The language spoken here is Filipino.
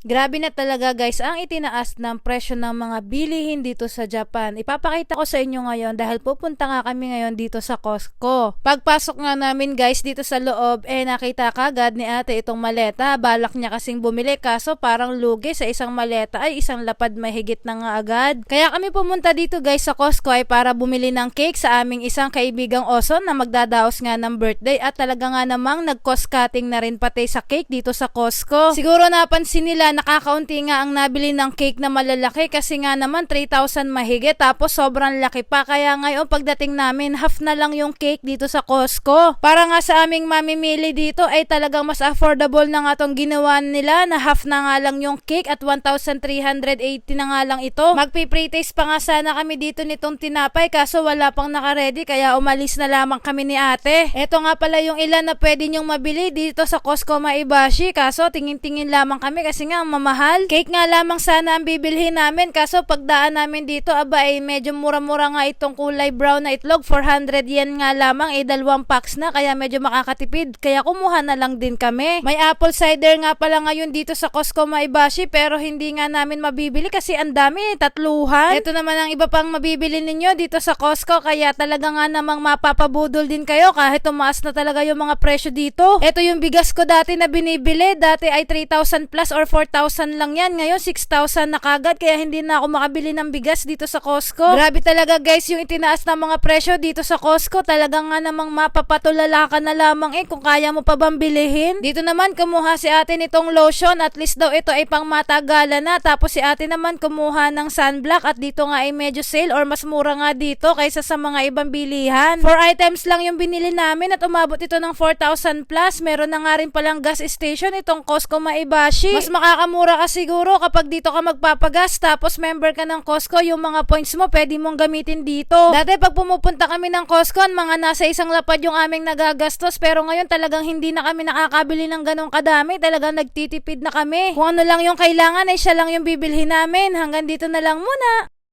Grabe na talaga guys ang itinaas ng presyo ng mga bilihin dito sa Japan. Ipapakita ko sa inyo ngayon dahil pupunta nga kami ngayon dito sa Costco. Pagpasok nga namin guys dito sa loob, eh nakita kagad ni ate itong maleta. Balak niya kasing bumili kaso parang lugi sa isang maleta ay isang lapad mahigit na nga agad. Kaya kami pumunta dito guys sa Costco ay para bumili ng cake sa aming isang kaibigang oso na magdadaos nga ng birthday at talaga nga namang nag-cost cutting na rin pati sa cake dito sa Costco. Siguro napansin nila nakakaunti nga ang nabili ng cake na malalaki kasi nga naman 3,000 mahigit tapos sobrang laki pa kaya ngayon pagdating namin half na lang yung cake dito sa Costco. Para nga sa aming mamimili dito ay talagang mas affordable na nga tong ginawa nila na half na nga lang yung cake at 1,380 na nga lang ito. Magpi-pre-taste pa nga sana kami dito nitong tinapay kaso wala pang nakaredy kaya umalis na lamang kami ni ate. Ito nga pala yung ilan na pwede nyong mabili dito sa Costco Maibashi kaso tingin-tingin lamang kami kasi nga ang mamahal. Cake nga lamang sana ang bibilhin namin kaso pagdaan namin dito aba ay medyo mura-mura nga itong kulay brown na itlog 400 yen nga lamang eh dalawang packs na kaya medyo makakatipid kaya kumuha na lang din kami. May apple cider nga pala ngayon dito sa Costco Maibashi pero hindi nga namin mabibili kasi ang dami tatluhan. Ito naman ang iba pang mabibili ninyo dito sa Costco kaya talaga nga namang mapapabudol din kayo kahit tumaas na talaga yung mga presyo dito. Ito yung bigas ko dati na binibili dati ay 3,000 plus or 4,000 lang yan. Ngayon 6,000 na kagad kaya hindi na ako makabili ng bigas dito sa Costco. Grabe talaga guys yung itinaas ng mga presyo dito sa Costco. Talaga nga namang mapapatulala ka na lamang eh kung kaya mo pa bang bilihin. Dito naman kumuha si ate nitong lotion at least daw ito ay pang matagalan na. Tapos si ate naman kumuha ng sunblock at dito nga ay medyo sale or mas mura nga dito kaysa sa mga ibang bilihan. 4 items lang yung binili namin at umabot ito ng 4,000 plus. Meron na nga rin palang gas station itong Costco Maibashi. Mas makakamura ka siguro kapag dito ka magpapagas tapos member ka ng Costco, yung mga points mo pwede mong gamitin dito. Dati pag pumupunta kami ng Costco, mga nasa isang lapad yung aming nagagastos pero ngayon talagang hindi na kami nakakabili ng ganong kadami. Talagang nagtitipid na kami. Kung ano lang yung kailangan ay siya lang yung bibilhin namin. Hanggang dito na lang muna.